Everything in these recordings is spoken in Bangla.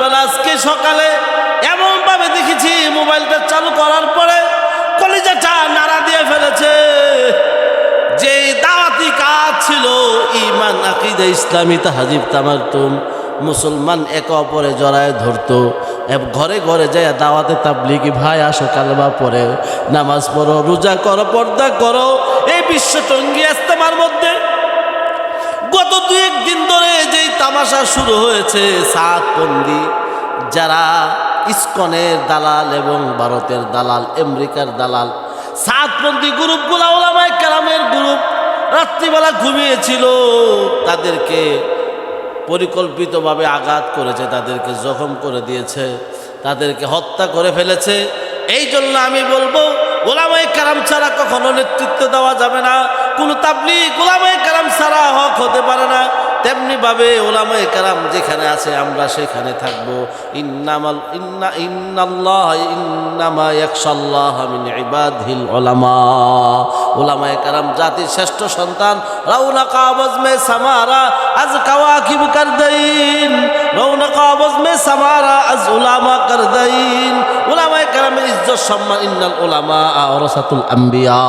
বেলা আজকে সকালে এমনভাবে দেখেছি মোবাইলটা চালু করার পরে কলিজাটা নাড়া দিয়ে ফেলেছে। যে দাওয়াতি কাজ ছিল ইমান আকিদা, ইসলামী তাহাজিব, তামারতুম, মুসলমান একে অপরে জড়ায় ধরতো। ঘরে ঘরে যায় দাওয়াতে তাবলিগি, ভাই, আসো কালমা পরে নামাজ পড়ো, রোজা করো, পর্দা করো। এই বিশ্ব টঙ্গি ইস্তেমার মধ্যে গত দু একদিন ধরে যেই তামাশা শুরু হয়েছে সাতপন্দি যারা ইস্কনের দালাল এবং ভারতের দালাল, আমেরিকার দালাল সাতপন্থী গ্রুপগুলা ওলামায় কালামের গ্রুপ রাত্রিবেলা ঘুমিয়েছিল। তাদেরকে পরিকল্পিতভাবে আঘাত করেছে, তাদেরকে জখম করে দিয়েছে, তাদেরকে হত্যা করে ফেলেছে। এই জন্য আমি বলব ওলামাই কারাম ছাড়া কখনো নেতৃত্ব দেওয়া যাবে না। কোনো তাবলি কারাম ছাড়া হক হতে পারে না। তেমনি ভাবে ওলামাই কারাম যেখানে আছে, আমরা সেখানে থাকব। ইন্নামাল, ইন্না, ইন্নাল্লাহ, ইন্নামা ইয়াকশাল্লাহ মিন ইবাদিল উলামা ওলামায়ে কারাম জাতির শ্রেষ্ঠ সন্তান। রাউনা কাবজ মে সামারা আজ কাওয়াকিব কর দাইন রাউনা কাবজ মে সামারা আজ উলামা কর দাইন ওলামায়ে ইজ্জত সম্মান ইন্নাল উলামা ওরাসাতুল আম্বিয়া।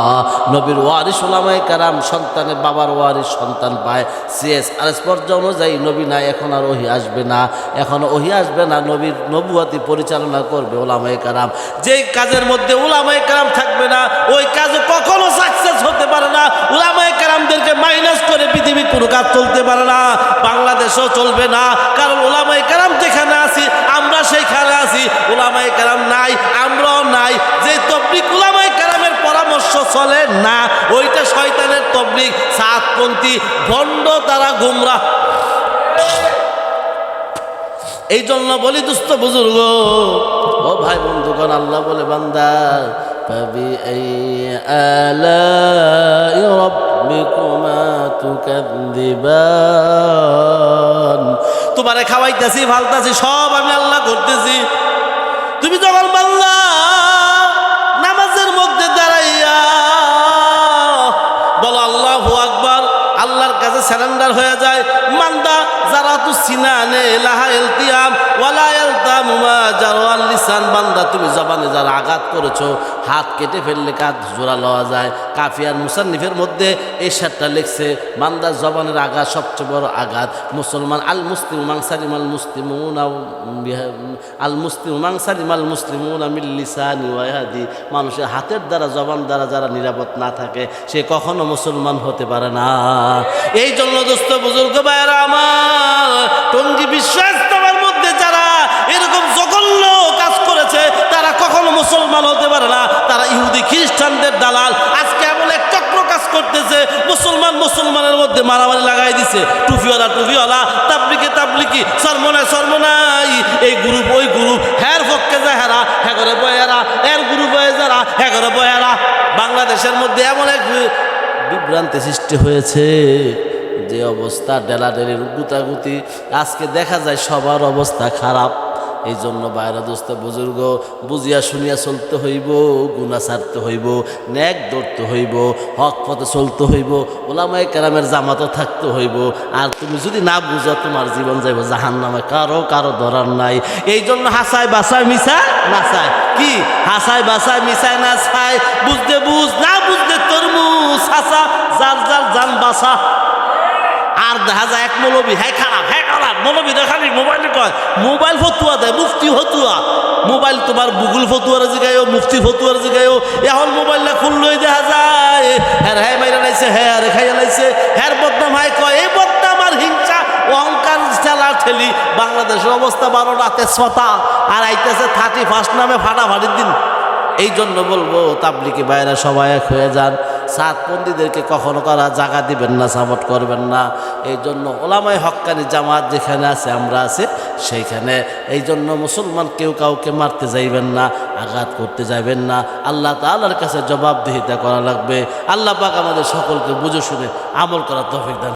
নবীর ওয়ারিস ওলামায়ে কারাম সন্তানের বাবার ওয়ারিস সন্তান পায়। সিএস আর পর্যায় অনুযায়ী নবী নাই, এখন আর ওহি আসবে না। এখন ওহি আসবে না, নবীর নবুয়াতি পরিচালনা করবে ওলামায়ে কারাম। যেই কাজের মধ্যে ওলামায়ে কারাম থাকবে না, ওই কাজ কখনো সাকসেস হতে পারে না। ওলামায়ে কারামদেরকে মাইনাস করে পৃথিবীর কোনো কাজ চলতে পারে না, বাংলাদেশও চলবে না। কারণ ওলামায়ে কারাম যেখানে আছি, আমরা সেইখানে আছি। ওলামায়ে কারাম নাই যে তবলিক ওলামায়ে কারামের পরামর্শ চলে, না, ওইটা শয়তানের তবলিক সাতপন্থী, ভণ্ড তারা গুমরা। এই জন্য বলি, দুস্থ বুজুর্গ, ও ভাই বন্ধুগণ, আল্লাহ বলে, বান্দা পাবি এই তোমারে খাওয়াইতেছি ফালতাছি সব আমি আল্লাহ করতেছি। তুমি যখন মান্দা যারা সিনানে লাহা এলতিয়াম ওয়ালা এলতাম জারওয়াল লিসান। বান্দা, তুমি জবানে যারা আঘাত করেছ, হাত কেটে ফেললে কাজ জোড়া লওয়া যায়। কাফিয়ার মুসান্নিফের মধ্যে এই শারটা লিখছে বান্দার জবানের আঘাত সবচেয়ে বড় আঘাত। মুসলমান আল মুসলিম মাংসারিম আল মুসলিমুন আল মুসলিম মাংসারিম আল মুসলিমুন আমিল ওয়াহাদি মানুষের হাতের দ্বারা, জবান দ্বারা যারা নিরাপদ না থাকে, সে কখনো মুসলমান হতে পারে না। এই জন্য দোস্ত, বুজুর্গ ভাইয়েরা আমার টঙ্গি বিশ্বাস তোমার মধ্যে যারা এরকম জঘন্য কাজ করেছে, তারা কখনো মুসলমান হতে পারে না। তারা ইহুদি, খ্রিস্টানদের দালাল। আজকে এমন এক চক্র কাজ করতেছে, মুসলমান মুসলমানের মধ্যে মারামারি লাগাই দিছে। টুফিওয়ালা টুফিওয়ালা, তাবলিকে তাবলিকি, সরমনায় সরমনাই এই গ্রুপ, ওই গ্রুপ হ্যার পক্ষে যায় হেরা হ্যাঁ করে এর গ্রুপ হয়ে যারা হ্যাঁ করে বয়েরা বাংলাদেশের মধ্যে এমন এক বিভ্রান্তি সৃষ্টি হয়েছে। যে অবস্থা ডেলাডেলির গুতাগুতি আজকে দেখা যায় সবার অবস্থা খারাপ। এই জন্য বাইরে দোস্ত, বুজুর্গ, বুঝিয়া শুনিয়া চলতে হইব, গুণা ছাড়তে হইব, ন্যাক ধরতে হইব, হক পথে চলতে হইব ওলামাই কারামের জামাতও থাকতে হইব। আর তুমি যদি না বুঝো, তোমার জীবন যাইব জাহান নামে কারও কারও ধরার নাই। এই জন্য হাসায়, বাসায়, মিশায় নাচায় কি? হাসায়, বাসায়, মিশায়, না ছায় বুঝতে বুঝ, না বুঝতে তরমুজ, হাসা যার যার যান বাসা। আর দেখা যায় এক মৌলবী হ্যাঁ খারাপ হ্যাঁ খারাপ। মৌলবী খালি মোবাইলে কয়, মোবাইল ফতুয়া দেয় মুফতি ফতুয়া। মোবাইল তোমার গুগল ফতুয়ার জিগাইও মুফতি ফতুয়ার জিগাইও এখন মোবাইলটা খুললই দেখা যায় হ্যাঁ হ্যাঁ মাইরা লাইছে হ্যাঁ আরে খাইয়া লাইছে। হ্যাঁ বদনাম হাই কয়, এই বদনাম আর হিংসা, অহংকার চালা ঠেলি, বাংলাদেশের অবস্থা বারো রাতে ছটা, আর আইতেছে থার্টি ফার্স্ট নামে ফাটাফাটির দিন। এই জন্য বলব তাবলিকি বাইরে সবাই এক হয়ে যান। সাতপন্থীদেরকে কখনো করা জায়গা দিবেন না সাপোর্ট করবেন না। এই জন্য ওলামাই হক্কানি জামাত যেখানে আছে, আমরা আছি সেইখানে। এই জন্য মুসলমান কেউ কাউকে মারতে যাইবেন না, আঘাত করতে যাবেন না। আল্লাহ তাআলার কাছে জবাবদিহিতা করা লাগবে। আল্লাহ পাক আমাদের সকলকে বুঝে শুনে আমল করার তফিক দান